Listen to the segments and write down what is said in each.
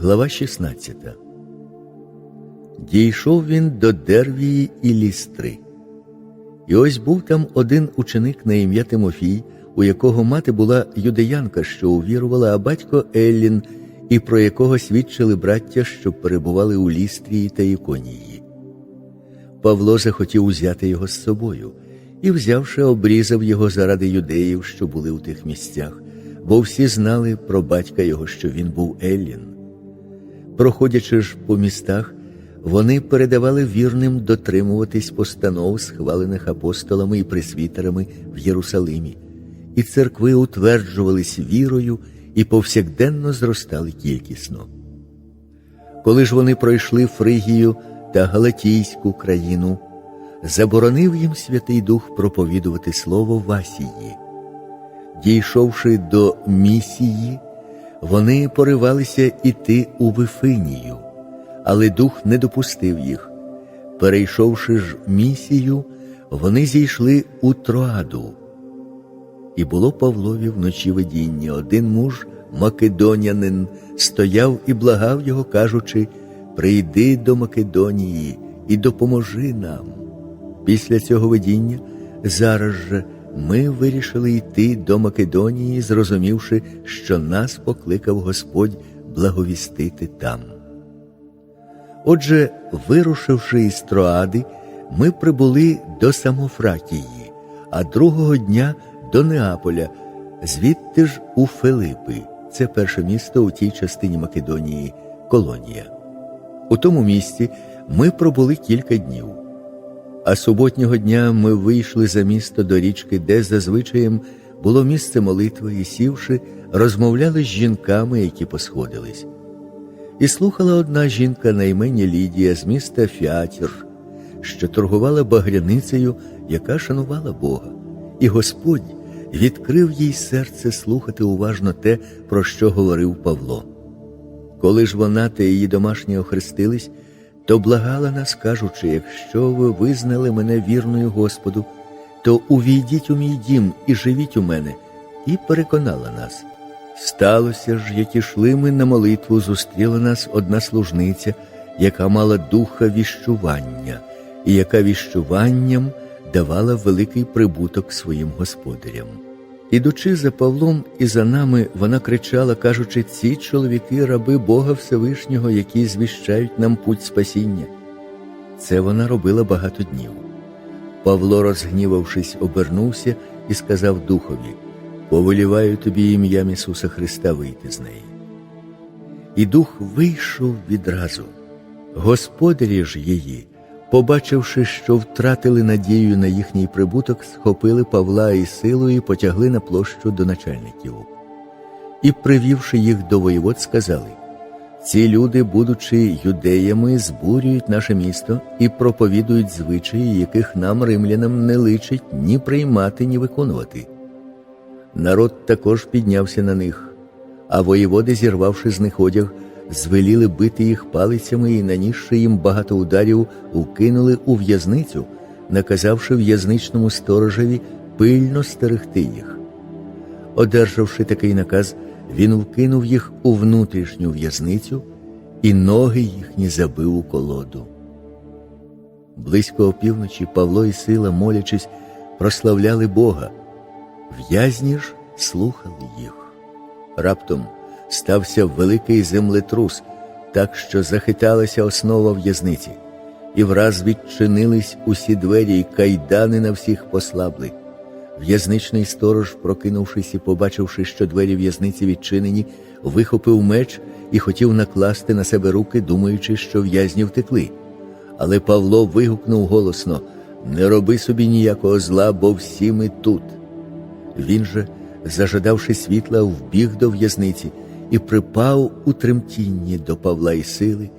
Глава 16 Дійшов він до Дервії і Лістри. І ось був там один ученик на ім'я Тимофій, у якого мати була юдеянка, що увірувала, а батько Еллін, і про якого свідчили браття, що перебували у Лістрії та Іконії. Павло захотів узяти його з собою і, взявши, обрізав його заради юдеїв, що були у тих місцях, бо всі знали про батька його, що він був Еллін. Проходячи ж по містах, вони передавали вірним дотримуватись постанов, схвалених апостолами і пресвітерами в Єрусалимі, і церкви утверджувались вірою і повсякденно зростали кількісно. Коли ж вони пройшли Фригію та Галатійську країну, заборонив їм Святий Дух проповідувати слово в Асії. Дійшовши до місії, вони поривалися іти у Вифинію, але дух не допустив їх. Перейшовши ж місію, вони зійшли у Троаду. І було Павлові вночі видіння. Один муж, македонянин, стояв і благав його, кажучи: Прийди до Македонії і допоможи нам. Після цього видіння зараз же ми вирішили йти до Македонії, зрозумівши, що нас покликав Господь благовістити там. Отже, вирушивши із Троади, ми прибули до Самофракії, а другого дня до Неаполя, звідти ж у Филипи, це перше місто у тій частині Македонії, колонія. У тому місті ми пробули кілька днів. А суботнього дня ми вийшли за місто до річки, де зазвичаєм було місце молитви, і сівши, розмовляли з жінками, які посходились. І слухала одна жінка на імені Лідія з міста Фіатір, що торгувала багряницею, яка шанувала Бога, і Господь відкрив їй серце слухати уважно те, про що говорив Павло. Коли ж вона та її домашні охрестились, то благала нас, кажучи, якщо ви визнали мене вірною Господу, то увійдіть у мій дім і живіть у мене, і переконала нас. Сталося ж, як ішли ми на молитву, зустріла нас одна служниця, яка мала духа віщування, і яка віщуванням давала великий прибуток своїм господарям. Ідучи за Павлом і за нами, вона кричала, кажучи, ці чоловіки, раби Бога Всевишнього, які звіщають нам путь спасіння. Це вона робила багато днів. Павло, розгнівавшись, обернувся і сказав Духові: Повеліваю тобі ім'ям Ісуса Христа вийти з неї. І дух вийшов відразу. Господарі ж її, побачивши, що втратили надію на їхній прибуток, схопили Павла і силою і потягли на площу до начальників. І, привівши їх до воєвод, сказали ці люди, будучи юдеями, збурюють наше місто і проповідують звичаї, яких нам, римлянам, не личить ні приймати, ні виконувати. Народ також піднявся на них, а воєводи, зірвавши з них одяг, звеліли бити їх палицями і, нанісши їм багато ударів, укинули у в'язницю, наказавши в'язничному сторожеві пильно стерегти їх. Одержавши такий наказ, він вкинув їх у внутрішню в'язницю, і ноги їхні забив у колоду. Близько опівночі Павло і сила, молячись, прославляли Бога. В'язні ж слухали їх. Раптом стався великий землетрус, так що захиталася основа в'язниці, і враз відчинились усі двері, і кайдани на всіх послабли. В'язничний сторож, прокинувшись і побачивши, що двері в'язниці відчинені, вихопив меч і хотів накласти на себе руки, думаючи, що в'язні втекли. Але Павло вигукнув голосно Не роби собі ніякого зла, бо всі ми тут. Він же, зажадавши світла, вбіг до в'язниці і припав у тремтінні до Павла і сили,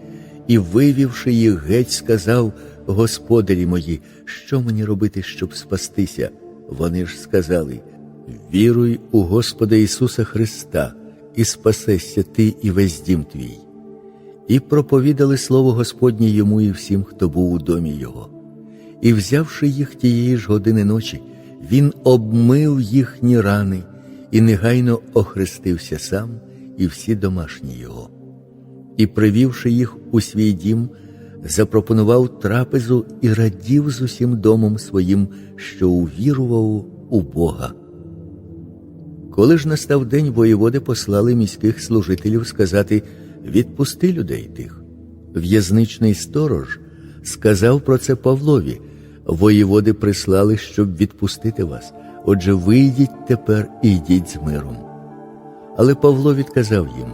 і, вивівши їх геть, сказав Господарі мої, що мені робити, щоб спастися? Вони ж сказали: Віруй у Господа Ісуса Христа, і спасешся ти і весь дім твій. І проповідали слово Господнє йому і всім, хто був у домі його. І, взявши їх тієї ж години ночі, він обмив їхні рани і негайно охрестився сам і всі домашні його. і, привівши їх у свій дім, запропонував трапезу і радів з усім домом своїм, що увірував у Бога. Коли ж настав день, воєводи послали міських служителів сказати відпусти людей тих. В'язничний сторож сказав про це Павлові. Воєводи прислали, щоб відпустити вас. Отже, вийдіть тепер і йдіть з миром. Але Павло відказав їм: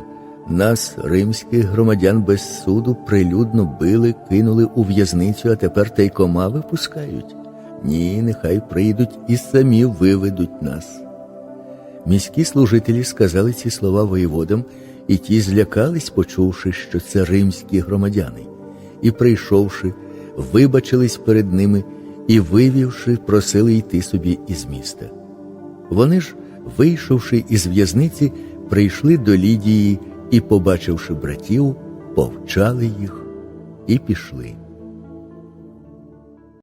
нас, римських громадян без суду, прилюдно били, кинули у в'язницю, а тепер тайкома випускають. Ні, нехай прийдуть і самі виведуть нас. Міські служителі сказали ці слова воєводам, і ті злякались, почувши, що це римські громадяни, і, прийшовши, вибачились перед ними і, вивівши, просили йти собі із міста. Вони ж, вийшовши із в'язниці, прийшли до Лідії і, побачивши братів, повчали їх і пішли.